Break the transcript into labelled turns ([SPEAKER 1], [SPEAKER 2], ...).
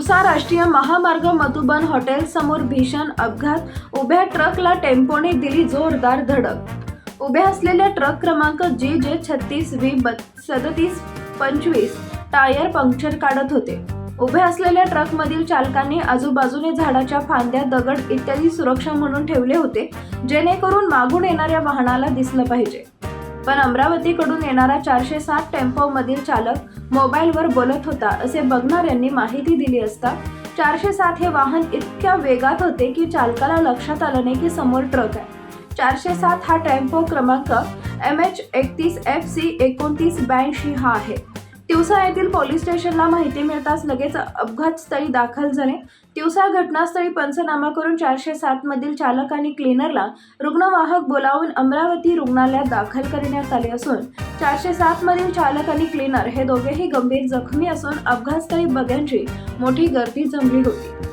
[SPEAKER 1] तिवसा राष्ट्रीय महामार्ग मधुबन हॉटेल समोर भीषण अपघात. उभ्या ट्रकला टेम्पोने दिली जोरदार धडक. उभ्या असलेल्या ट्रक क्रमांक जी जे छत्तीस व्ही सदतीस पंचवीस टायर पंक्चर काढत होते. उभे असलेल्या ट्रकमधील चालकांनी आजूबाजूने झाडाच्या फांद्या दगड इत्यादी सुरक्षा म्हणून ठेवले होते जेणेकरून मागून येणाऱ्या वाहनाला दिसलं पाहिजे. पण अमरावतीकडून येणारा चारशे सात टेम्पो मधील चालक मोबाईलवर बोलत होता असे बघणाऱ्यांनी माहिती दिली असता चारशे सात हे वाहन इतक्या वेगात होते की चालकाला लक्षात आलं नाही की समोर ट्रक आहे. चारशे सात हा टेम्पो क्रमांक एम एच एकतीस एफ सी एकोणतीस ब्याऐंशी हा आहे. तिवसा येथील पोलीस स्टेशनला माहिती मिळताच लगेच अपघातस्थळी दाखल झाले. तिवसा घटनास्थळी पंचनामा करून चारशे सातमधील चालक आणि क्लीनरला रुग्णवाहक बोलावून अमरावती रुग्णालयात दाखल करण्यात आले असून चारशे सातमधील चालक आणि क्लीनर हे दोघेही गंभीर जखमी असून अपघातस्थळी बघ्यांची मोठी गर्दी जमली होती.